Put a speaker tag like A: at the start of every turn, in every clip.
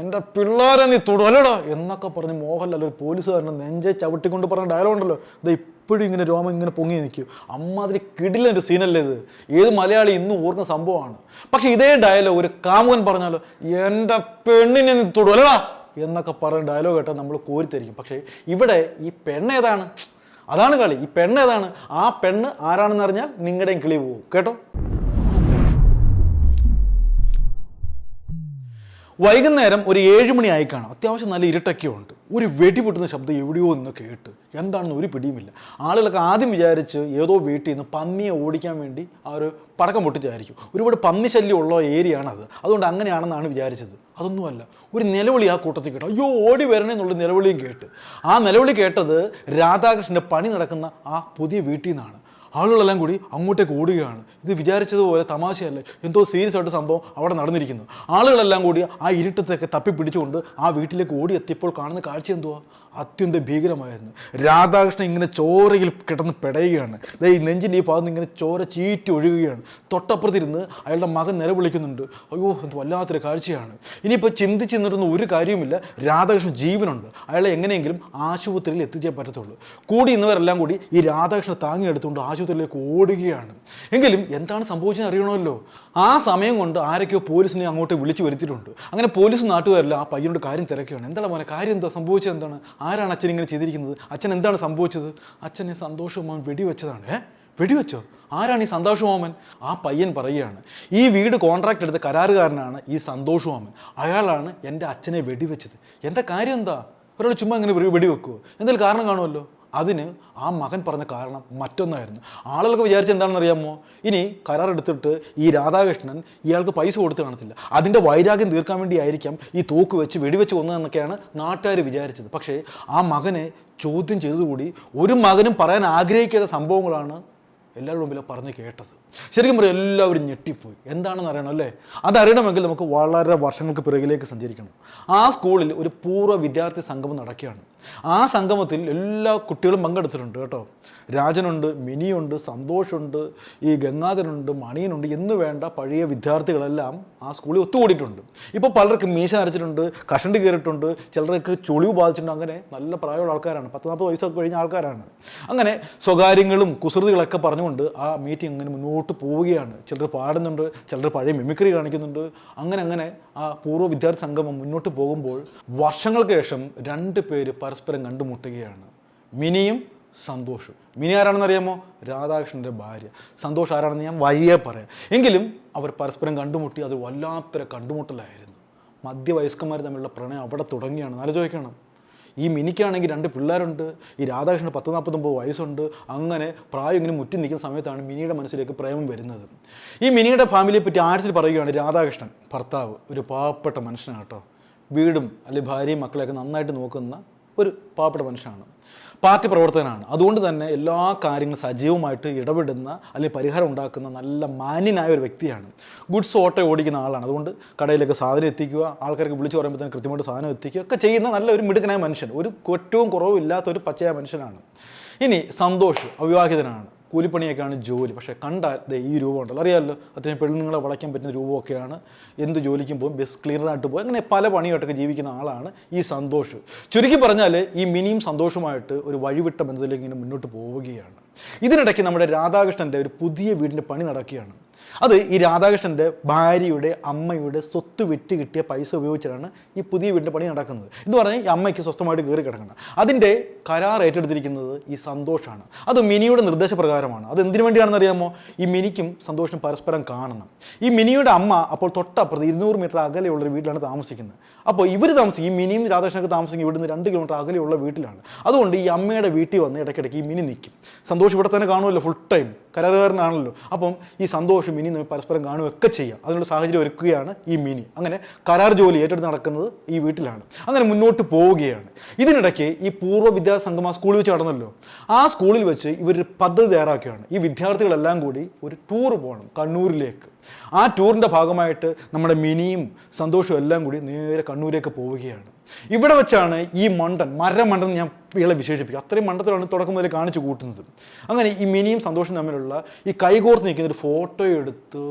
A: എന്റെ പിള്ളേരെ നീ തുടലടാ എന്നൊക്കെ പറഞ്ഞ് മോഹൻലാൽ ഒരു പോലീസുകാരനെ നെഞ്ചെ ചവിട്ടിക്കൊണ്ട് പറഞ്ഞ ഡയലോഗ് ഉണ്ടല്ലോ ഇത് ഇപ്പോഴും ഇങ്ങനെ രോമം ഇങ്ങനെ പൊങ്ങി നിൽക്കും. അമ്മാതിരി കിടിലൻ ഒരു സീനല്ലേ ഇത്. ഏത് മലയാളി ഇന്നും ഓർക്കുന്ന സംഭവമാണ്. പക്ഷെ ഇതേ ഡയലോഗ് ഒരു കാമുകൻ പറഞ്ഞാലോ എന്റെ പെണ്ണിനെ നീ തുടലടാ എന്നൊക്കെ പറഞ്ഞ ഡയലോഗ് കേട്ടാൽ നമ്മൾ കോരിത്തരിക്കും. പക്ഷേ ഇവിടെ ഈ പെണ്ണ് ഏതാണ്? അതാണ് കളി. ഈ പെണ്ണ് ഏതാണ്? ആ പെണ്ണ് ആരാണെന്ന് അറിഞ്ഞാൽ നിങ്ങളുടെയും കിളി പോകും കേട്ടോ? വൈകുന്നേരം ഒരു ഏഴ് മണി ആയി കാണാം. അത്യാവശ്യം നല്ല ഇരുട്ടൊക്കെ ഉണ്ട്. ഒരു വെടി പൊട്ടുന്ന ശബ്ദം എവിടെയോ നിന്ന് കേട്ട് എന്താണെന്ന് ഒരു പിടിയുമില്ല. ആളുകളൊക്കെ ആദ്യം വിചാരിച്ച് ഏതോ വീട്ടിൽ നിന്ന് പന്നിയെ ഓടിക്കാൻ വേണ്ടി ആ ഒരു പടക്കം പൊട്ടിച്ചായിരിക്കും ഒരുപാട് പന്നി ശല്യം ഉള്ള ഏരിയയാണത്. അത് അതുകൊണ്ട് അങ്ങനെയാണെന്നാണ് വിചാരിച്ചത്. അതൊന്നുമല്ല. ഒരു നിലവിളി ആ കൂട്ടത്തിൽ കേട്ടു. അയ്യോ ഓടി വരണേ എന്നുള്ള നിലവിളിയും കേട്ട്. ആ നിലവിളി കേട്ടത് രാധാകൃഷ്ണന്റെ പണി നടക്കുന്ന ആ പുതിയ വീട്ടിൽ നിന്നാണ്. ആളുകളെല്ലാം കൂടി അങ്ങോട്ടേക്ക് ഓടുകയാണ്. ഇത് വിചാരിച്ചതുപോലെ തമാശയല്ല? എന്തോ സീരിയസ് ആയിട്ട് സംഭവം അവിടെ നടന്നിരിക്കുന്നു. ആളുകളെല്ലാം കൂടി ആ ഇരുട്ടത്തൊക്കെ തപ്പി പിടിച്ചുകൊണ്ട് ആ വീട്ടിലേക്ക് ഓടിയെത്തിയപ്പോൾ കാണുന്ന കാഴ്ച എന്തുവാ? അത്യന്തം ഭീകരമായിരുന്നു. രാധാകൃഷ്ണൻ ഇങ്ങനെ ചോരയിൽ കിടന്ന് പെടയുകയാണ്. ഈ നെഞ്ചിന്റെ ഈ ഭാഗത്ത് ഇങ്ങനെ ചോര ചീറ്റി ഒഴുകുകയാണ്. തൊട്ടപ്പുറത്തിരുന്ന് അയാളുടെ മകൻ നിലവിളിക്കുന്നുണ്ട്. അയ്യോ എന്ത് വല്ലാത്തൊരു കാഴ്ചയാണ്. ഇനിയിപ്പോൾ ചിന്തിച്ച് നിന്നിരുന്ന ഒരു കാര്യവുമില്ല. രാധാകൃഷ്ണൻ ജീവനുണ്ട്. അയാളെ എങ്ങനെയെങ്കിലും ആശുപത്രിയിൽ എത്തിച്ചേ പറ്റത്തുള്ളൂ. കൂടി ഇന്നവരെല്ലാം കൂടി ഈ രാധാകൃഷ്ണൻ താങ്ങിയെടുത്തുകൊണ്ട് ആശുപത്രിയിലേക്ക് ഓടുകയാണ്. എങ്കിലും എന്താണ് സംഭവിച്ചതെന്ന് അറിയണമല്ലോ? ആ സമയം കൊണ്ട് ആരൊക്കെയോ പോലീസിനെ അങ്ങോട്ട് വിളിച്ചു വരുത്തിയിട്ടുണ്ട്. അങ്ങനെ പോലീസ് നാട്ടുകാരെല്ലാം ആ പയ്യനോട് കാര്യം തിരക്കുകയാണ്. എന്താണ് മോനെ കാര്യം എന്താ? സംഭവിച്ചത് എന്താണ്? ആരാണ് അച്ഛൻ ഇങ്ങനെ ചെയ്തിരിക്കുന്നത്? അച്ഛൻ എന്താണ് സംഭവിച്ചത്? അച്ഛനെ സന്തോഷവുമാൻ വെടിവെച്ചതാണ്. വെടിവെച്ചോ? ആരാണ് ഈ സന്തോഷ് മാമൻ ആ പയ്യൻ പറയുകയാണ്. ഈ വീട് കോൺട്രാക്ട് എടുത്ത കരാറുകാരനാണ് ഈ സന്തോഷ് മാമൻ അയാളാണ് എന്റെ അച്ഛനെ വെടിവെച്ചത്. എന്താ കാര്യം എന്താ? ഒരാൾ ചുമ്മാ ഇങ്ങനെ വെടിവെക്കുമോ എന്തെങ്കിലും കാരണം കാണുമല്ലോ? അതിന് ആ മകൻ പറഞ്ഞ കാരണം മറ്റൊന്നായിരുന്നു. ആളുകൾക്ക് വിചാരിച്ച എന്താണെന്ന് അറിയാമോ? ഇനി കരാർ എടുത്തിട്ട് ഈ രാധാകൃഷ്ണൻ ഇയാൾക്ക് പൈസ കൊടുത്ത് കാണത്തില്ല. അതിന്റെ വൈരാഗ്യം തീർക്കാൻ വേണ്ടിയായിരിക്കാം ഈ തോക്ക് വെച്ച് വെടിവെച്ച് കൊന്നതെന്നൊക്കെയാണ് നാട്ടുകാർ വിചാരിച്ചത്. പക്ഷേ ആ മകനെ ചോദ്യം ചെയ്തുകൂടി ഒരു മകനും പറയാൻ ആഗ്രഹിക്കാത്ത സംഭവങ്ങളാണ് എല്ലാവരുടെ മുമ്പിൽ പറഞ്ഞു കേട്ടത്. ശരിക്കും പറയും എല്ലാവരും ഞെട്ടിപ്പോയി. എന്താണെന്ന് അറിയണം അല്ലേ? അതറിയണമെങ്കിൽ നമുക്ക് വളരെ വർഷങ്ങൾക്ക് പിറകിലേക്ക് സഞ്ചരിക്കണം. ആ സ്കൂളിൽ ഒരു പൂർവ വിദ്യാർത്ഥി സംഗമം നടക്കുകയാണ്. ആ സംഗമത്തിൽ എല്ലാ കുട്ടികളും പങ്കെടുത്തിട്ടുണ്ട് കേട്ടോ. രാജനുണ്ട് മിനിയുണ്ട് സന്തോഷുണ്ട് ഈ ഗംഗാധരനുണ്ട് മണിയനുണ്ട് എന്ന് വേണ്ട പഴയ വിദ്യാർത്ഥികളെല്ലാം ആ സ്കൂളിൽ ഒത്തുകൂടിയിട്ടുണ്ട്. ഇപ്പോൾ പലർക്കും മീശ നരച്ചിട്ടുണ്ട് കഷണ്ടി കയറിയിട്ടുണ്ട് ചിലർക്ക് ചുളിവ് ബാധിച്ചിട്ടുണ്ട്. അങ്ങനെ നല്ല പ്രായമുള്ള ആൾക്കാരാണ്. പത്ത് നാൽപ്പത് വയസ്സൊക്കെ കഴിഞ്ഞ ആൾക്കാരാണ്. അങ്ങനെ സ്വകാര്യങ്ങളും കുസൃതികളൊക്കെ പറഞ്ഞുകൊണ്ട് ആ മീറ്റിംഗ് അങ്ങനെ മുന്നോട്ട് പോവുകയാണ്. ചിലർ പാടുന്നുണ്ട് ചിലർ പഴയ മിമിക്രി കാണിക്കുന്നുണ്ട്. അങ്ങനെ അങ്ങനെ ആ പൂർവ വിദ്യാർത്ഥി സംഗമം മുന്നോട്ട് പോകുമ്പോൾ വർഷങ്ങൾക്ക് ശേഷം രണ്ട് പേര് പരസ്പരം കണ്ടുമുട്ടുകയാണ്. മിനിയും സന്തോഷും. മിനി ആരാണെന്ന് അറിയാമോ? രാധാകൃഷ്ണന്റെ ഭാര്യ. സന്തോഷ് ആരാണെന്ന് ഞാൻ വഴിയേ പറയാം. എങ്കിലും അവർ പരസ്പരം കണ്ടുമുട്ടി അത് വല്ലാത്തൊരു കണ്ടുമുട്ടലായിരുന്നു. മധ്യവയസ്കന്മാർ തമ്മിലുള്ള പ്രണയം അവിടെ തുടങ്ങിയാണ്. ആലോചിക്കണം ഈ മിനിക്കാണെങ്കിൽ രണ്ട് പിള്ളേരുണ്ട് ഈ രാധാകൃഷ്ണൻ പത്ത് നാൽപ്പത്തൊമ്പത് വയസ്സുണ്ട് അങ്ങനെ പ്രായം ഇങ്ങനെ മുറ്റി നിൽക്കുന്ന സമയത്താണ് മിനിയുടെ മനസ്സിലേക്ക് പ്രേമം വരുന്നത്. ഈ മിനിയുടെ ഫാമിലിയെ പറ്റി ആഴത്തിൽ പറയുകയാണ് രാധാകൃഷ്ണൻ ഭർത്താവ് ഒരു പാവപ്പെട്ട മനുഷ്യനാണ് കേട്ടോ. വീടും അല്ലെങ്കിൽ ഭാര്യയും മക്കളെയൊക്കെ നന്നായിട്ട് നോക്കുന്ന ഒരു പാവപ്പെട്ട മനുഷ്യനാണ്. പാർട്ടി പ്രവർത്തകനാണ്. അതുകൊണ്ട് തന്നെ എല്ലാ കാര്യങ്ങളും സജീവമായിട്ട് ഇടപെടുന്ന അല്ലെങ്കിൽ പരിഹാരം ഉണ്ടാക്കുന്ന നല്ല മാന്യനായ ഒരു വ്യക്തിയാണ്. ഗുഡ്സ് ഓട്ടോ ഓടിക്കുന്ന ആളാണ്. അതുകൊണ്ട് കടയിലേക്ക് സാധനം എത്തിക്കുക ആൾക്കാർക്ക് വിളിച്ചു പറയുമ്പോൾ തന്നെ കൃത്യമായിട്ട് സാധനം എത്തിക്കുക ഒക്കെ ചെയ്യുന്ന നല്ല ഒരു മിടുക്കനായ മനുഷ്യൻ. ഒരു കുറ്റവും കുറവും ഇല്ലാത്ത ഒരു പച്ചയായ മനുഷ്യനാണ്. ഇനി സന്തോഷ് അവിവാഹിതനാണ്. കൂലിപ്പണിയൊക്കെയാണ് ജോലി. പക്ഷേ കണ്ടാൽ ഈ രൂപം ഉണ്ടല്ലോ. അറിയാമല്ലോ അത്യാവശ്യം പെണ്ണുങ്ങളെ വളയ്ക്കാൻ പറ്റുന്ന രൂപമൊക്കെയാണ് എന്ത് ജോലിക്കും പോകും ബസ് ക്ലിയറായിട്ട് പോകും അങ്ങനെ പല പണിയായിട്ടൊക്കെ ജീവിക്കുന്ന ആളാണ് ഈ സന്തോഷ്. ചുരുക്കി പറഞ്ഞാൽ ഈ മിനിയും സന്തോഷമായിട്ട് ഒരു വഴിവിട്ട ബന്ധത്തിലേക്ക് ഇങ്ങനെ മുന്നോട്ട് പോവുകയാണ്. ഇതിനിടയ്ക്ക് നമ്മുടെ രാധാകൃഷ്ണന്റെ ഒരു പുതിയ വീടിന്റെ പണി നടക്കുകയാണ്. അത് ഈ രാധാകൃഷ്ണന്റെ ഭാര്യയുടെ അമ്മയുടെ സ്വത്ത് വിറ്റ് കിട്ടിയ പൈസ ഉപയോഗിച്ചിട്ടാണ് ഈ പുതിയ വീടിന്റെ പണി നടക്കുന്നത്. എന്ന് പറഞ്ഞാൽ ഈ അമ്മയ്ക്ക് സ്വസ്ഥമായിട്ട് കയറി കിടക്കണം. അതിന്റെ കരാർ ഏറ്റെടുത്തിരിക്കുന്നത് ഈ സന്തോഷാണ്. അത് മിനിയുടെ നിർദ്ദേശപ്രകാരമാണ്. അത് എന്തിനു വേണ്ടിയാണെന്ന് അറിയാമോ? ഈ മിനിക്കും സന്തോഷം പരസ്പരം കാണണം. ഈ മിനിയുടെ അമ്മ അപ്പോൾ തൊട്ടപ്പുറത്ത് ഇരുന്നൂറ് മീറ്റർ അകലെയുള്ള വീട്ടിലാണ് താമസിക്കുന്നത്. അപ്പോൾ ഇവർ താമസിക്കും ഈ മിനിയും രാധാകൃഷ്ണനൊക്കെ താമസിക്കും ഇവിടുന്ന് രണ്ട് കിലോമീറ്റർ അകലെയുള്ള വീട്ടിലാണ്. അതുകൊണ്ട് ഈ അമ്മയുടെ വീട്ടിൽ വന്ന് ഇടയ്ക്കിടയ്ക്ക് ഈ മിനി നിൽക്കും. സന്തോഷം ഇവിടെ തന്നെ കാണുമല്ലോ ഫുൾ ടൈം കരാറുകാരനാണല്ലോ അപ്പം ഈ സന്തോഷം മിനി നമ്മൾ പരസ്പരം കാണുകയൊക്കെ ചെയ്യാം. അതിനുള്ള സാഹചര്യം ഒരുക്കുകയാണ് ഈ മിനി. അങ്ങനെ കരാർ ജോലി ഏറ്റെടുത്ത് നടക്കുന്നത് ഈ വീട്ടിലാണ്. അങ്ങനെ മുന്നോട്ട് പോവുകയാണ്. ഇതിനിടയ്ക്ക് ഈ പൂർവ വിദ്യാസംഗമ സ്കൂളിൽ വെച്ച് നടന്നല്ലോ. ആ സ്കൂളിൽ വെച്ച് ഇവരൊരു പദ്ധതി തയ്യാറാക്കുകയാണ്. ഈ വിദ്യാർത്ഥികളെല്ലാം കൂടി ഒരു ടൂർ പോകണം കണ്ണൂരിലേക്ക്. ആ ടൂറിന്റെ ഭാഗമായിട്ട് നമ്മുടെ മിനിയും സന്തോഷവും എല്ലാം കൂടി നേരെ കണ്ണൂരേക്ക് പോവുകയാണ്. ഇവിടെ വെച്ചാണ് ഈ മണ്ടൻ മരമണ്ടൻ ഞാൻ ഇയാളെ വിശേഷിപ്പിക്കുക. അത്രയും മണ്ടത്തിലാണ് തുടക്കം മുതൽ കാണിച്ചു കൂട്ടുന്നത്. അങ്ങനെ ഈ മിനിയും സന്തോഷം തമ്മിലുള്ള ഈ കൈകോർത്ത് നിൽക്കുന്ന ഒരു ഫോട്ടോ എടുത്ത്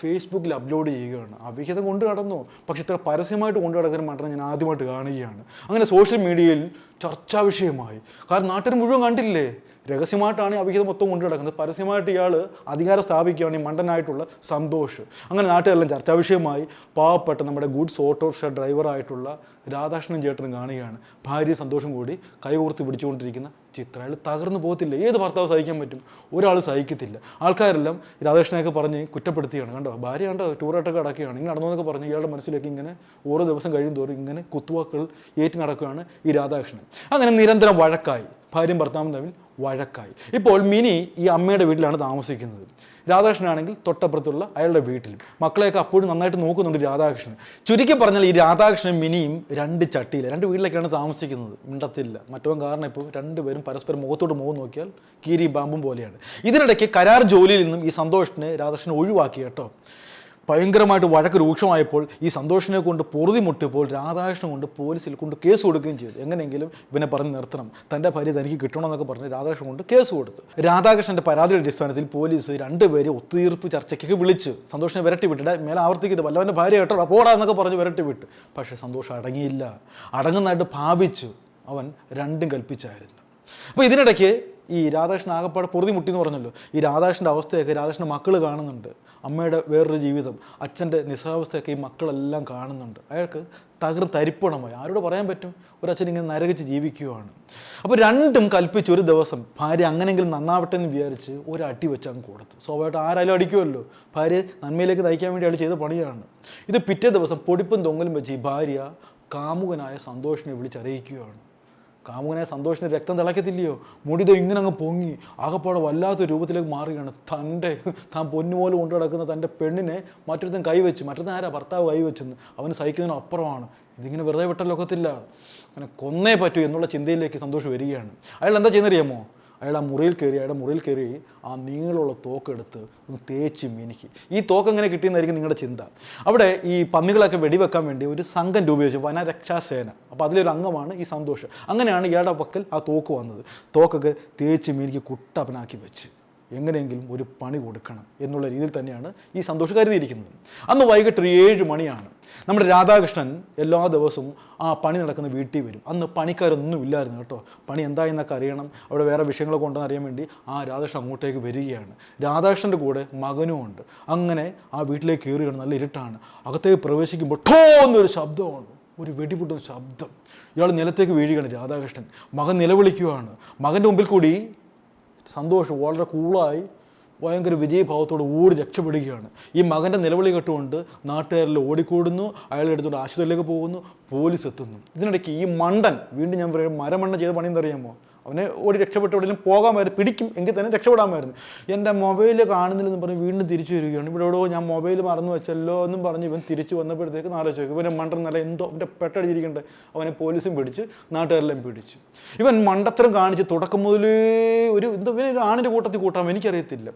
A: ഫേസ്ബുക്കിൽ അപ്ലോഡ് ചെയ്യുകയാണ്. അവിഹിതം കൊണ്ട് നടന്നു. പക്ഷെ ഇത്ര പരസ്യമായിട്ട് കൊണ്ട് നടക്കുന്ന മണ്ടനെ ഞാൻ ആദ്യമായിട്ട് കാണുകയാണ്. അങ്ങനെ സോഷ്യൽ മീഡിയയിൽ ചർച്ചാ വിഷയമായി. കാരണം നാട്ടിൽ മുഴുവൻ കണ്ടില്ലേ? രഹസ്യമായിട്ടാണ് അവിഹിതം മൊത്തം കൊണ്ടു നടക്കുന്നത്. പരസ്യമായിട്ട് ഇയാൾ അധികാരം സ്ഥാപിക്കുകയാണ് ഈ മണ്ടനായിട്ടുള്ള സന്തോഷ്. അങ്ങനെ നാട്ടിലെല്ലാം ചർച്ചാ വിഷയമായി. പാവപ്പെട്ട നമ്മുടെ ഗുഡ്സ് ഓട്ടോറിക്ഷ ഡ്രൈവറായിട്ടുള്ള രാധാകൃഷ്ണൻ ചേട്ടനും കാണുകയാണ്. ഭാര്യ സന്തോഷം കൂടി കൈകോർത്ത് പിടിച്ചുകൊണ്ടിരിക്കുന്ന ചിത്രം അയാൾ തകർന്നു പോകത്തില്ല. ഏത് ഭർത്താവ് സഹിക്കാൻ പറ്റും? ഒരാൾ സഹിക്കത്തില്ല. ആൾക്കാരെല്ലാം രാധാകൃഷ്ണനൊക്കെ പറഞ്ഞ് കുറ്റപ്പെടുത്തിയാണ്. കണ്ടോ? ഭാര്യ കണ്ടോ? ടൂറായിട്ടൊക്കെ അടക്കുകയാണ്. ഇങ്ങനെ നടന്നു പറഞ്ഞ് ഇയാളുടെ മനസ്സിലേക്ക് ഇങ്ങനെ ഓരോ ദിവസം കഴിയും തോറും ഇങ്ങനെ കുത്തുവാക്കുകൾ ഏറ്റി നടക്കുകയാണ് ഈ രാധാകൃഷ്ണൻ. അങ്ങനെ നിരന്തരം വഴക്കായി. ഭാര്യയും ഭർത്താവും തമ്മിൽ വഴക്കായി. ഇപ്പോൾ മിനി ഈ അമ്മയുടെ വീട്ടിലാണ് താമസിക്കുന്നത്. രാധാകൃഷ്ണനാണെങ്കിൽ തൊട്ടപ്പുറത്തുള്ള അയാളുടെ വീട്ടിലും. മക്കളെയൊക്കെ അപ്പോഴും നന്നായിട്ട് നോക്കുന്നുണ്ട് രാധാകൃഷ്ണൻ. ചുരുക്കി പറഞ്ഞാൽ ഈ രാധാകൃഷ്ണൻ മിനിയും രണ്ട് ചട്ടിയില്ല രണ്ട് വീട്ടിലേക്കാണ് താമസിക്കുന്നത്. മിണ്ടത്തില്ല. മറ്റവൻ കാരണം ഇപ്പോൾ രണ്ടുപേരും പരസ്പരം മുഖത്തോട്ട് മുഖം നോക്കിയാൽ കീരി ബാമ്പും പോലെയാണ്. ഇതിനിടയ്ക്ക് കരാർ ജോലിയിൽ നിന്നും ഈ സന്തോഷിനെ രാധാകൃഷ്ണൻ ഒഴിവാക്കി കേട്ടോ. ഭയങ്കരമായിട്ട് വഴക്ക് രൂക്ഷമായപ്പോൾ ഈ സന്തോഷിനെ കൊണ്ട് പൊറുതി മുട്ടിയപ്പോൾ രാധാകൃഷ്ണൻ കൊണ്ട് പോലീസിൽ കൊണ്ട് കേസ് കൊടുക്കുകയും ചെയ്തു. എങ്ങനെയെങ്കിലും ഇവനെ പറഞ്ഞ് നിർത്തണം. തന്റെ ഭാര്യ തനിക്ക് കിട്ടണമെന്നൊക്കെ പറഞ്ഞ് രാധാകൃഷ്ണൻ കൊണ്ട് കേസ് കൊടുത്തു. രാധാകൃഷ്ണന്റെ പരാതിയുടെ അടിസ്ഥാനത്തിൽ പോലീസ് രണ്ടുപേരെ ഒത്തുതീർപ്പ് ചർച്ചയ്ക്ക് വിളിച്ച്. സന്തോഷിനെ വിരട്ടി വിട്ടിട്ട് മേലെ ആവർത്തിക്കരുത്. വല്ലവന്റെ ഭാര്യ കേട്ടോ പോടാ എന്നൊക്കെ പറഞ്ഞ് വിരട്ടി വിട്ടു. പക്ഷേ സന്തോഷം അടങ്ങിയില്ല. അടങ്ങുന്നതായിട്ട് ഭാവിച്ചു. അവൻ രണ്ടും കൽപ്പിച്ചായിരുന്നു. അപ്പോൾ ഇതിനിടയ്ക്ക് ഈ രാധാകൃഷ്ണൻ ആകപ്പാടെ പൊറുതി മുട്ടി എന്ന് പറഞ്ഞല്ലോ. ഈ രാധാകൃഷ്ണന്റെ അവസ്ഥയൊക്കെ രാധാകൃഷ്ണന്റെ മക്കൾ കാണുന്നുണ്ട്. അമ്മയുടെ വേറൊരു ജീവിതം അച്ഛന്റെ നിസ്സാവസ്ഥയൊക്കെ ഈ മക്കളെല്ലാം കാണുന്നുണ്ട്. അയാൾക്ക് തകർന്ന് തരിപ്പണമായി. ആരോട് പറയാൻ പറ്റും? ഒരു അച്ഛൻ ഇങ്ങനെ നരകിച്ച് ജീവിക്കുകയാണ് അപ്പോൾ രണ്ടും കൽപ്പിച്ച് ഒരു ദിവസം ഭാര്യ അങ്ങനെങ്കിലും നന്നാവട്ടെ എന്ന് വിചാരിച്ച് ഒരു അടി വെച്ച് അങ്ങ് കൊടുത്തു. സ്വാഭാവികമായിട്ട് ആരായാലും അടിക്കുമല്ലോ. ഭാര്യ നന്മയിലേക്ക് നയിക്കാൻ വേണ്ടി അയാൾ ചെയ്ത പണിയാണ്. ഇത് പിറ്റേ ദിവസം പൊടിപ്പും തൊങ്ങലും വെച്ച് ഈ ഭാര്യ കാമുകനായ സന്തോഷിനെ വിളിച്ചറിയിക്കുകയാണ്. കാമുകനെ സന്തോഷിന് രക്തം തിളക്കത്തില്ലയോ? മുടിതോ ഇങ്ങനെ അങ്ങ് പൊങ്ങി. ആകപ്പാടെ വല്ലാത്ത രൂപത്തിലേക്ക് മാറുകയാണ്. തന്റെ താൻ പൊന്നുപോലെ കൊണ്ടു നടക്കുന്ന തന്റെ പെണ്ണിനെ മറ്റൊരുത്തൻ കൈവച്ച്. മറ്റൊരുത്തൻ ആരാ? ഭർത്താവ് കൈവച്ചെന്ന്. അവന് സഹിക്കുന്നതിന് അപ്പുറമാണ്. ഇതിങ്ങനെ വെറുതെ വിട്ട ലോകത്തില്ല അങ്ങനെ കൊന്നേ പറ്റൂ എന്നുള്ള ചിന്തയിലേക്ക് സന്തോഷം വരികയാണ്. അയാൾ എന്താ ചെയ്യുന്നറിയാമോ? അയാൾ ആ മുറിയിൽ കയറി അയാളുടെ മുറിയിൽ കയറി ആ നീളമുള്ള തോക്കെടുത്ത് ഒന്ന് തേച്ച് മിനുക്കി. ഈ തോക്ക് എങ്ങനെ കിട്ടിയെന്നായിരിക്കും നിങ്ങളുടെ ചിന്ത. അവിടെ ഈ പന്നികളൊക്കെ വെടിവെക്കാൻ വേണ്ടി ഒരു സംഘം രൂപീകരിച്ചു വനരക്ഷാസേന. അപ്പോൾ അതിലൊരു അംഗമാണ് ഈ സന്തോഷം. അങ്ങനെയാണ് ഇയാളുടെ പക്കൽ ആ തോക്ക് വന്നത്. തോക്കൊക്കെ തേച്ച് മിനുക്കി കുട്ടപ്പനാക്കി വെച്ച്. എങ്ങനെയെങ്കിലും ഒരു പണി കൊടുക്കണം എന്നുള്ള രീതിയിൽ തന്നെയാണ് ഈ സന്തോഷം കരുതിയിരിക്കുന്നത് അന്ന് വൈകിട്ട് ഒരു ഏഴ് മണിയാണ്. നമ്മുടെ രാധാകൃഷ്ണൻ എല്ലാ ദിവസവും ആ പണി നടക്കുന്ന വീട്ടിൽ വരും. അന്ന് പണിക്കാരൊന്നും ഇല്ലായിരുന്നു കേട്ടോ. പണി എന്തായെന്നൊക്കെ അറിയണം. അവിടെ വേറെ വിഷയങ്ങളൊക്കെ ഉണ്ടെന്ന് അറിയാൻ വേണ്ടി ആ രാധാകൃഷ്ണൻ അങ്ങോട്ടേക്ക് വരികയാണ്. രാധാകൃഷ്ണന്റെ കൂടെ മകനും ഉണ്ട്. അങ്ങനെ ആ വീട്ടിലേക്ക് കയറുകയാണ്. നല്ല ഇരുട്ടാണ്. അകത്തേക്ക് പ്രവേശിക്കുമ്പോൾ ഠോ എന്നൊരു ശബ്ദമാണ്. ഒരു വെടിപൊട്ടുന്ന ശബ്ദം. ഇയാൾ നിലത്തേക്ക് വീഴുകയാണ് രാധാകൃഷ്ണൻ. മകൻ നിലവിളിക്കുകയാണ് മകന്റെ മുമ്പിൽ കൂടി സന്തോഷം വളരെ കൂളായി ഭയങ്കര വിജയഭാവത്തോട് ഓടി രക്ഷപ്പെടുകയാണ്. ഈ മകന്റെ നിലവിളി കെട്ടുകൊണ്ട് നാട്ടുകാരിൽ ഓടിക്കൂടുന്നു അയാളുടെ അടുത്തോട്ട് ആശുപത്രിയിലേക്ക് പോകുന്നു പോലീസ് എത്തുന്നു. ഇതിനിടയ്ക്ക് ഈ മണ്ടൻ വീണ്ടും ഞാൻ പറയാം മരമണ്ണ ചെയ്ത പണി എന്തറിയാമോ അവനെ ഓടി രക്ഷപ്പെട്ട് എവിടെയും പോകാമായിരുന്നു പിടിക്കും എങ്കിൽ തന്നെ രക്ഷപ്പെടാമായിരുന്നു. എന്റെ മൊബൈൽ കാണുന്നില്ലെന്ന് പറഞ്ഞ് വീണ്ടും തിരിച്ചു വരികയാണ്. ഇവിടെ എവിടെയോ ഞാൻ മൊബൈൽ മറന്നു വെച്ചല്ലോ എന്നും പറഞ്ഞ് ഇവൻ തിരിച്ചു വന്നപ്പോഴത്തേക്ക് നാലോചിച്ച് ചോദിക്കും ഇവനെ മണ്ടൻ നല്ല എന്തോ അവന്റെ പെട്ടടിച്ചിരിക്കണ്ടേ. അവനെ പോലീസും പിടിച്ച് നാട്ടുകാരെല്ലാം പിടിച്ചു. ഇവൻ മണ്ടത്തരം കാണിച്ച് തുടക്കം മുതലേ ഒരു എന്തോ ഇവനെ ഒരു ആണിന്റെ കൂട്ടത്തിൽ കൂട്ടാൻ എനിക്കറിയത്തില്ല.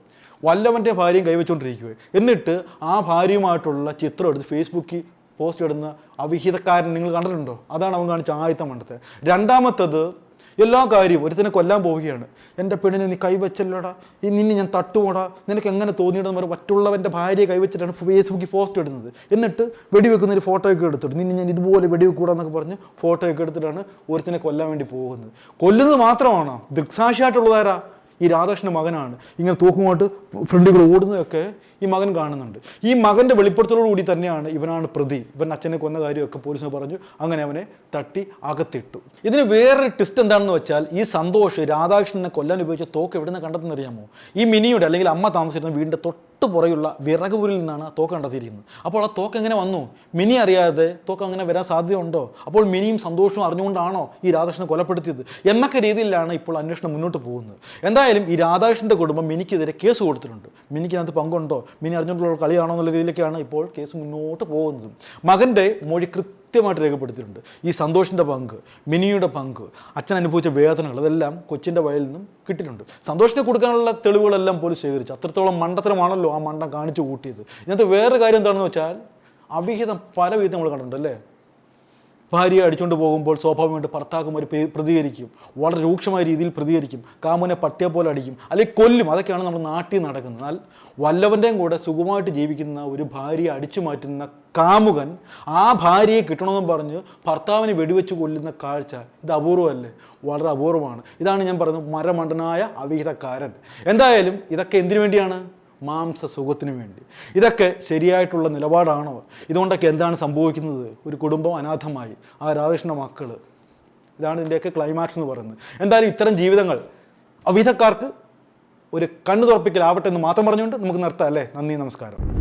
A: വല്ലവന്റെ ഭാര്യയും കൈവച്ചുകൊണ്ടിരിക്കുക എന്നിട്ട് ആ ഭാര്യയുമായിട്ടുള്ള ചിത്രം എടുത്ത് ഫേസ്ബുക്കിൽ പോസ്റ്റ് ഇടുന്ന അവിഹിതക്കാരൻ നിങ്ങൾ കണ്ടിട്ടുണ്ടോ? അതാണ് അവൻ കാണിച്ച ആദ്യത്തെ മണ്ടത്തെ രണ്ടാമത്തത് എല്ലാ കാര്യവും ഒരുത്തിനെ കൊല്ലാൻ പോവുകയാണ്. എന്റെ പെണ്ണിനെ നീ കൈവച്ചല്ലോടാ? ഈ നിന്നെ ഞാൻ തട്ടുപോടാ നിനക്ക് എങ്ങനെ തോന്നിയിടുന്ന പറഞ്ഞ് മറ്റുള്ളവന്റെ ഭാര്യയെ കൈവച്ചിട്ടാണ് ഫേസ്ബുക്കിൽ പോസ്റ്റ് ഇടുന്നത്. എന്നിട്ട് വെടിവെക്കുന്ന ഒരു ഫോട്ടോയൊക്കെ എടുത്തിട്ട് നിന്നെ ഞാൻ ഇതുപോലെ വെടിവെക്കൂടാന്നൊക്കെ പറഞ്ഞ് ഫോട്ടോയൊക്കെ എടുത്തിട്ടാണ് ഒരുത്തിനെ കൊല്ലാൻ വേണ്ടി പോകുന്നത്. കൊല്ലുന്നത് മാത്രമാണോ? ദൃക്സാക്ഷിയായിട്ടുള്ളതാരാ? ഈ രാധാകൃഷ്ണൻ മകനാണ്. ഇങ്ങനെ തൂക്കുമായിട്ട് ഫ്രണ്ടുകൾ ഓടുന്നതൊക്കെ ഈ മകൻ കാണുന്നുണ്ട്. ഈ മകന്റെ വെളിപ്പെടുത്തലോട് കൂടി തന്നെയാണ് ഇവനാണ് പ്രതി. ഇവൻ അച്ഛനെ കൊന്ന കാര്യമൊക്കെ പോലീസിന് പറഞ്ഞു. അങ്ങനെ അവനെ തട്ടി അകത്തിട്ടു. ഇതിന് വേറൊരു ട്വിസ്റ്റ് എന്താണെന്ന് വെച്ചാൽ ഈ സന്തോഷ് രാധാകൃഷ്ണനെ കൊല്ലാൻ ഉപയോഗിച്ച തോക്ക് എവിടെ നിന്ന് കണ്ടെത്തുന്ന അറിയാമോ? ഈ മിനിയുടെ അല്ലെങ്കിൽ അമ്മ താമസിച്ചിരുന്ന വീടിന്റെ തൊട്ട് പുറയുള്ള വിറകുപൂരിൽ നിന്നാണ് തോക്ക് കണ്ടെത്തിയിരിക്കുന്നത്. അപ്പോൾ ആ തോക്ക് എങ്ങനെ വന്നു? മിനി അറിയാതെ തോക്ക് അങ്ങനെ വരാൻ സാധ്യതയുണ്ടോ? അപ്പോൾ മിനിയും സന്തോഷവും അറിഞ്ഞുകൊണ്ടാണോ ഈ രാധാകൃഷ്ണനെ കൊലപ്പെടുത്തിയത്? എന്നൊക്കെ രീതിയിലാണ് ഇപ്പോൾ അന്വേഷണം മുന്നോട്ട് പോകുന്നത്. എന്തായാലും ഈ രാധാകൃഷ്ണന്റെ കുടുംബം മിനിക്കെതിരെ കേസ് കൊടുത്തിട്ടുണ്ട്. മിനിക്കിനകത്ത് പങ്കുണ്ടോ? മിനി അറിഞ്ഞുകൊണ്ടുള്ള കളിയാണോ എന്നുള്ള രീതിയിലേക്കാണ് ഇപ്പോൾ കേസ് മുന്നോട്ട് പോകുന്നത്. മകന്റെ മൊഴി കൃത്യമായിട്ട് രേഖപ്പെടുത്തിയിട്ടുണ്ട്. ഈ സന്തോഷിന്റെ പങ്ക് മിനിയുടെ പങ്ക് അച്ഛൻ അനുഭവിച്ച വേദനകൾ അതെല്ലാം കൊച്ചിന്റെ വയലിൽ നിന്നും കിട്ടിയിട്ടുണ്ട്. സന്തോഷിനെ കൊടുക്കാനുള്ള തെളിവുകളെല്ലാം പോലീസ് ശേഖരിച്ചു. അത്രത്തോളം മണ്ടത്തരമാണല്ലോ ആ മണ്ടം കാണിച്ചു കൂട്ടിയത്. ഇതിനകത്ത് വേറെ കാര്യം എന്താണെന്ന് വെച്ചാൽ അവിഹിതം പല വിധം നമ്മൾ കണ്ടിട്ടുണ്ട് അല്ലേ? ഭാര്യയെ അടിച്ചുകൊണ്ട് പോകുമ്പോൾ സ്വാഭാവികമായിട്ട് ഭർത്താക്കും ഒരു പ്രതികരിക്കും. വളരെ രൂക്ഷമായ രീതിയിൽ പ്രതികരിക്കും. കാമുനെ പട്ടിയെ പോലെ അടിക്കും. അല്ലെങ്കിൽ കൊല്ലും. അതൊക്കെയാണ് നമ്മുടെ നാട്ടിൽ നടക്കുന്നത്. എന്നാൽ വല്ലവന്റെയും കൂടെ സുഖമായിട്ട് ജീവിക്കുന്ന ഒരു ഭാര്യയെ അടിച്ചു മാറ്റുന്ന കാമുകൻ ആ ഭാര്യയെ കിട്ടണമെന്നും പറഞ്ഞ് ഭർത്താവിനെ വെടിവെച്ച് കൊല്ലുന്ന കാഴ്ച ഇത് അപൂർവമല്ലേ? വളരെ അപൂർവമാണ്. ഇതാണ് ഞാൻ പറയുന്നത് മരമണ്ടനായ അവിഹിതക്കാരൻ. എന്തായാലും ഇതൊക്കെ എന്തിനു വേണ്ടിയാണ്? മാംസ സുഖത്തിനു വേണ്ടി. ഇതൊക്കെ ശരിയായിട്ടുള്ള നിലപാടാണോ? ഇതുകൊണ്ടൊക്കെ എന്താണ് സംഭവിക്കുന്നത്? ഒരു കുടുംബം അനാഥമായി. ആ രാധാകൃഷ്ണ മക്കൾ ഇതാണ് ഇതിന്റെയൊക്കെ ക്ലൈമാക്സ് എന്ന് പറയുന്നത്. എന്തായാലും ഇത്തരം ജീവിതങ്ങൾ അവിധക്കാർക്ക് ഒരു കണ്ണു തുറപ്പിക്കലാവട്ടെ എന്ന് മാത്രം പറഞ്ഞുകൊണ്ട് നമുക്ക് നിർത്താം അല്ലേ? നന്ദി നമസ്കാരം.